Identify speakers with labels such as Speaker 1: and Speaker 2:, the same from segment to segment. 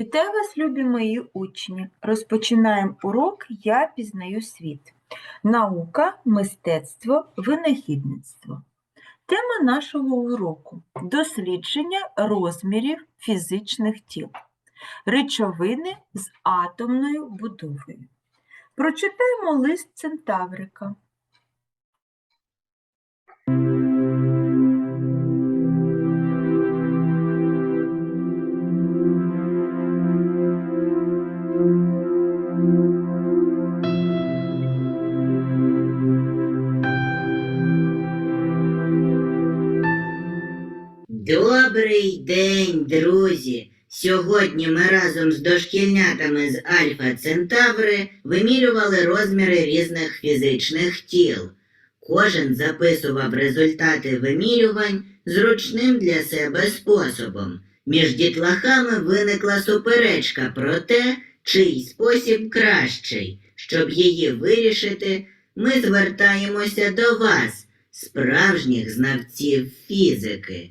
Speaker 1: Вітаю вас, любі мої учні! Розпочинаємо урок Я пізнаю світ. Наука, мистецтво, винахідництво. Тема нашого уроку дослідження розмірів фізичних тіл. Речовини з атомною будовою. Прочитаємо лист Центаврика.
Speaker 2: Добрий день, друзі! Сьогодні ми разом з дошкільнятами з Альфа Центаври вимірювали розміри різних фізичних тіл. Кожен записував результати вимірювань зручним для себе способом. Між дітлахами виникла суперечка про те, чий спосіб кращий. Щоб її вирішити, ми звертаємося до вас, справжніх знавців фізики.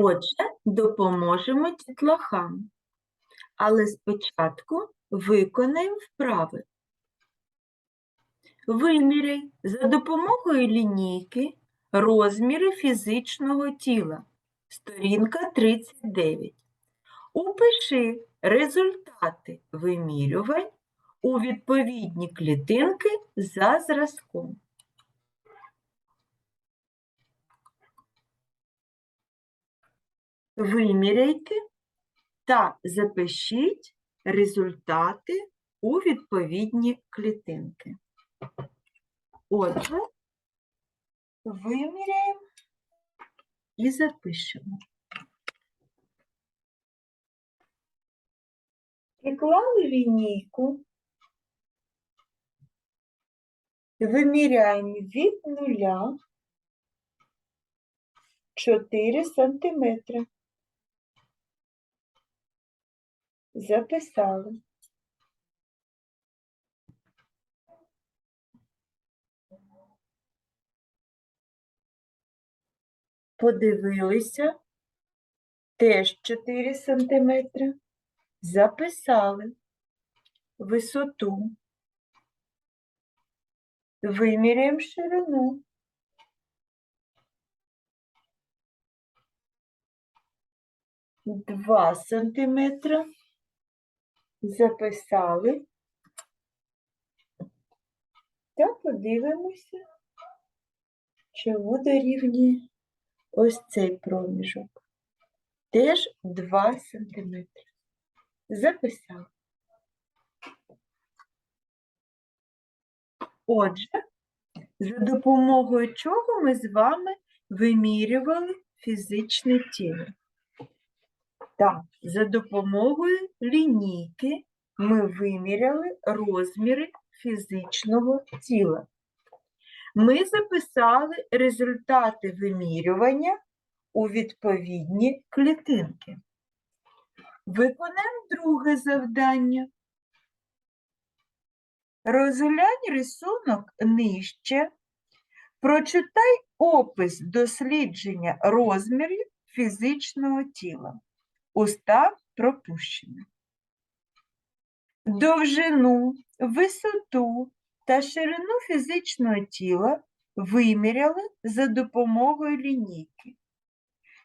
Speaker 1: Отже, допоможемо дітлахам. Але спочатку виконаємо вправи. Виміряй за допомогою лінійки розміри фізичного тіла. Сторінка 39. Упиши результати вимірювань у відповідні клітинки за зразком. Виміряйте та запишіть результати у відповідні клітинки. Отже, виміряємо і запишемо. Приклали лінійку, виміряємо від нуля 4 сантиметри. Записали. Подивилися. Теж 4 сантиметри. Записали висоту. Виміряємо ширину. Два сантиметри. Записали. Та подивимося, чому дорівнює ось цей проміжок. Теж 2 см. Записали. Отже, за допомогою чого ми з вами вимірювали фізичне тіло? Так, за допомогою лінійки ми виміряли розміри фізичного тіла. Ми записали результати вимірювання у відповідні клітинки. Виконаємо друге завдання. Розглянь рисунок нижче. Прочитай опис дослідження розмірів фізичного тіла. Устав пропущено. Довжину, висоту та ширину фізичного тіла виміряли за допомогою лінійки.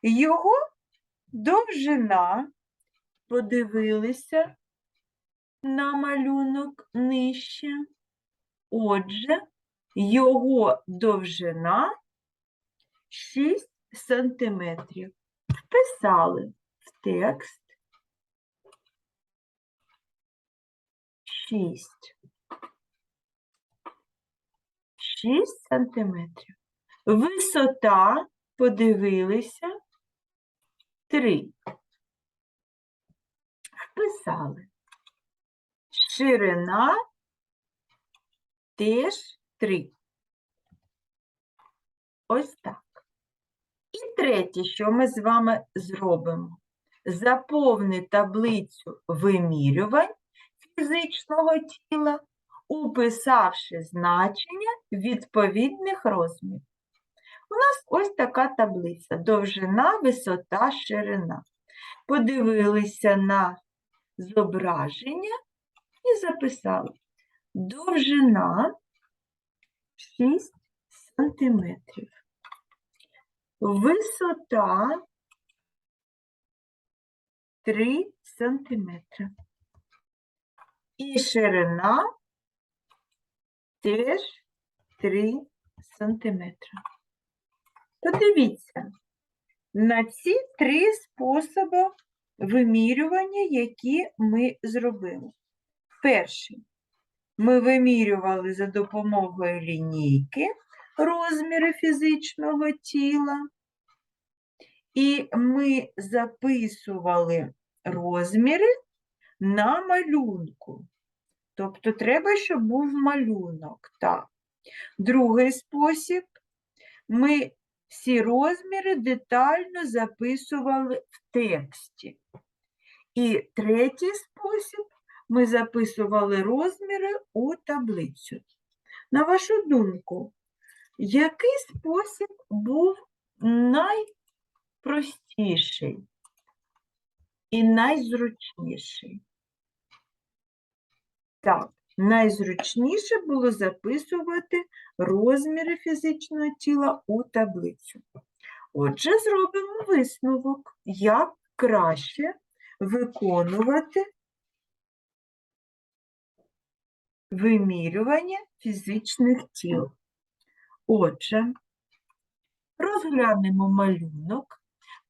Speaker 1: Його довжина подивилися на малюнок нижче. Отже, його довжина 6 сантиметрів. Вписали текст 6. 6 сантиметрів. Висота, подивилися, 3. Вписали. Ширина теж 3. Ось так. І третє, що ми з вами зробимо. Заповни таблицю вимірювань фізичного тіла, уписавши значення відповідних розмірів. У нас ось така таблиця: довжина, висота, ширина. Подивилися на зображення і записали. Довжина 6 сантиметрів. Висота 3 сантиметри. І ширина теж 3 сантиметри. Подивіться на ці три способи вимірювання, які ми зробили. Перший. Ми вимірювали за допомогою лінійки розміри фізичного тіла. І ми записували розміри на малюнку. Тобто треба, щоб був малюнок. Так. Другий спосіб. Ми всі розміри детально записували в тексті. І третій спосіб ми записували розміри у таблицю. На вашу думку, який спосіб був найпростіший і найзручніший? Так, найзручніше було записувати розміри фізичного тіла у таблицю. Отже, зробимо висновок, як краще виконувати вимірювання фізичних тіл. Отже, розглянемо малюнок,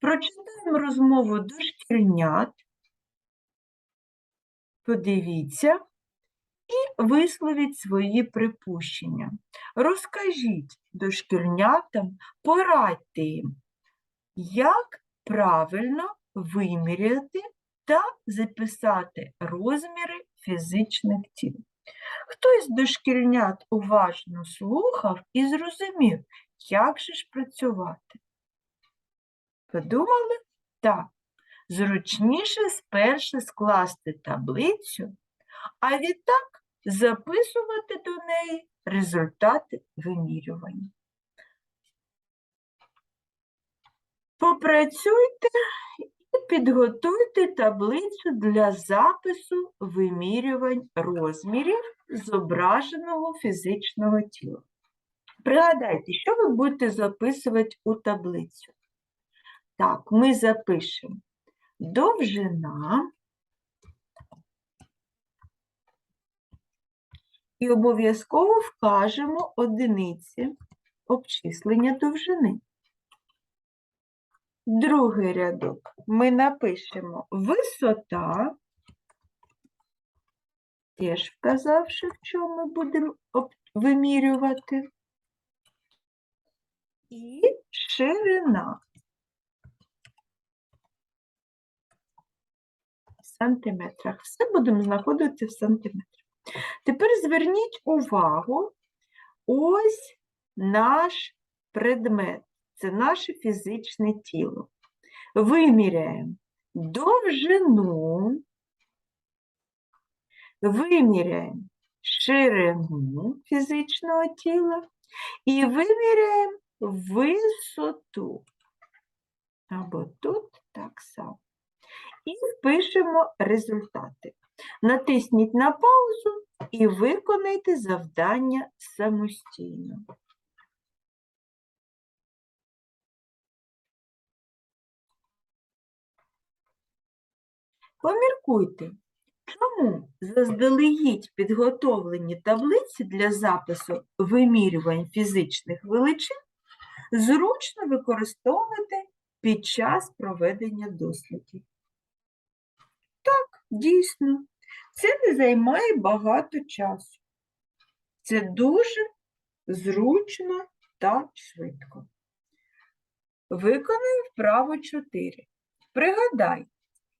Speaker 1: прочитаємо розмову дошкільнят, подивіться і висловіть свої припущення. Розкажіть дошкільнятам, порадьте їм, як правильно виміряти та записати розміри фізичних тіл. Хтось дошкільнят уважно слухав і зрозумів, як же ж працювати. Подумали? Так, зручніше спершу скласти таблицю, а відтак записувати до неї результати вимірювання. Попрацюйте і підготуйте таблицю для запису вимірювань розмірів зображеного фізичного тіла. Пригадайте, що ви будете записувати у таблицю. Так, ми запишемо. Довжина. І обов'язково вкажемо одиниці обчислення довжини. Другий рядок. Ми напишемо висота, теж вказавши, в чому будемо вимірювати, і ширина сантиметрах. Все будемо знаходити в сантиметрах. Тепер зверніть увагу, ось наш предмет. Це наше фізичне тіло. Виміряємо довжину, виміряємо ширину фізичного тіла і виміряємо висоту. Або тут так само. І впишемо результати. Натисніть на паузу і виконайте завдання самостійно. Поміркуйте, чому заздалегідь підготовлені таблиці для запису вимірювань фізичних величин зручно використовувати під час проведення дослідів. Дійсно, це не займає багато часу. Це дуже зручно та швидко. Виконуємо вправо 4. Пригадай,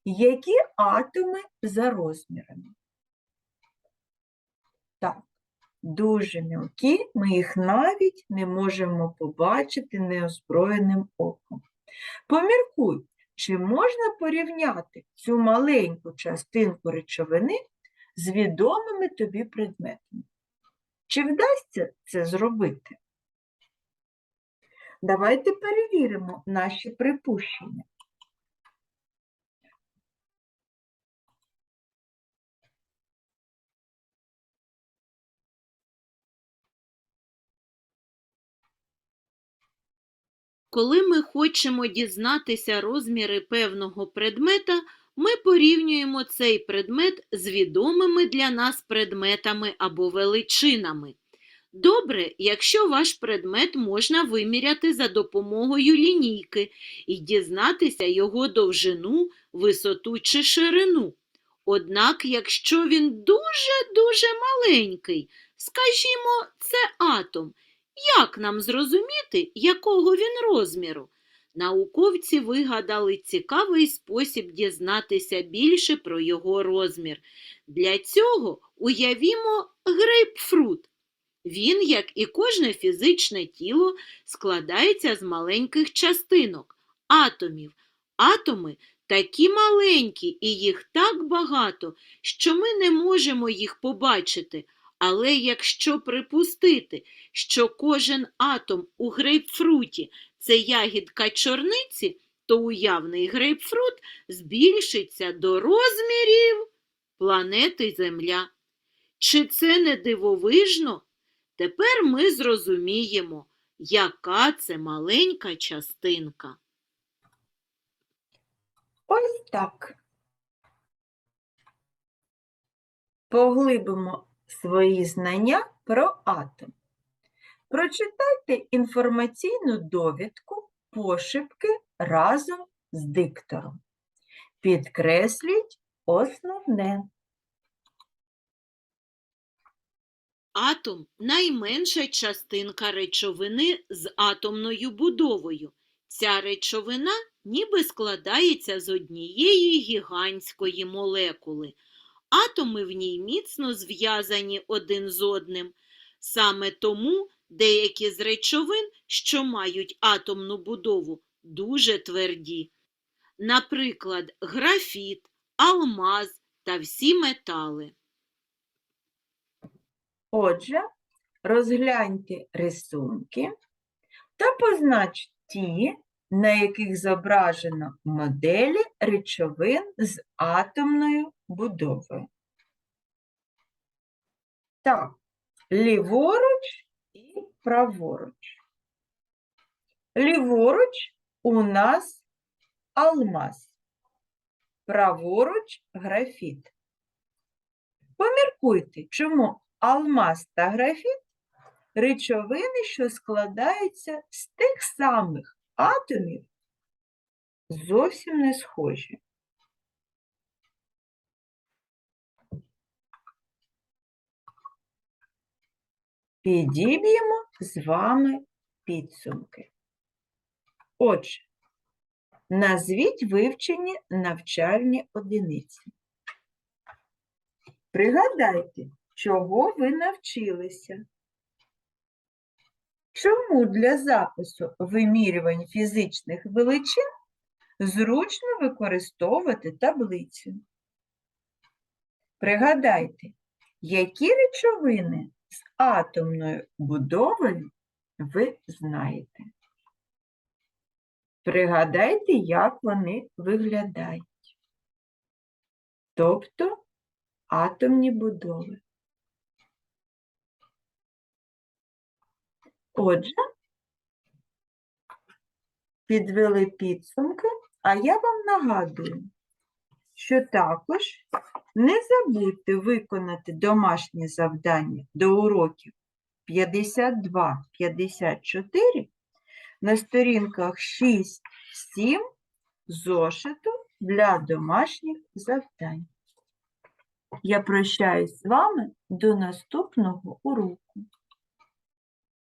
Speaker 1: які атоми за розмірами? Так, дуже мілкі, ми їх навіть не можемо побачити неозброєним оком. Поміркуй, чи можна порівняти цю маленьку частинку речовини з відомими тобі предметами? Чи вдасться це зробити? Давайте перевіримо наші припущення.
Speaker 3: Коли ми хочемо дізнатися розміри певного предмета, ми порівнюємо цей предмет з відомими для нас предметами або величинами. Добре, якщо ваш предмет можна виміряти за допомогою лінійки і дізнатися його довжину, висоту чи ширину. Однак, якщо він дуже-дуже маленький, скажімо, це атом, як нам зрозуміти, якого він розміру? Науковці вигадали цікавий спосіб дізнатися більше про його розмір. Для цього уявімо грейпфрут. Він, як і кожне фізичне тіло, складається з маленьких частинок, атомів. Атоми такі маленькі і їх так багато, що ми не можемо їх побачити. Але якщо припустити, що кожен атом у грейпфруті це ягідка чорниці, то уявний грейпфрут збільшиться до розмірів планети Земля. Чи це не дивовижно? Тепер ми зрозуміємо, яка це маленька частинка.
Speaker 1: Ось так. Поглибимо свої знання про атом. Прочитайте інформаційну довідку пошепки разом з диктором. Підкресліть основне.
Speaker 3: Атом найменша частинка речовини з атомною будовою. Ця речовина ніби складається з однієї гігантської молекули. Атоми в ній міцно зв'язані один з одним. Саме тому деякі з речовин, що мають атомну будову, дуже тверді. Наприклад, графіт, алмаз та всі метали.
Speaker 1: Отже, розгляньте рисунки та познач ті, на яких зображено моделі речовин з атомною будовою. Так, ліворуч і праворуч. Ліворуч у нас алмаз, праворуч графіт. Поміркуйте, чому алмаз та графіт речовини, що складаються з тих самих атомів, зовсім не схожі. Підіб'ємо з вами підсумки. Отже, назвіть вивчені навчальні одиниці. Пригадайте, чого ви навчилися. Чому для запису вимірювань фізичних величин зручно використовувати таблицю? Пригадайте, які речовини з атомною будовою ви знаєте. Пригадайте, як вони виглядають. Тобто атомні будови. Отже, підвели підсумки, а я вам нагадую, що також не забудьте виконати домашнє завдання до уроків 52-54 на сторінках 6-7 зошиту для домашніх завдань. Я прощаюсь з вами до наступного уроку.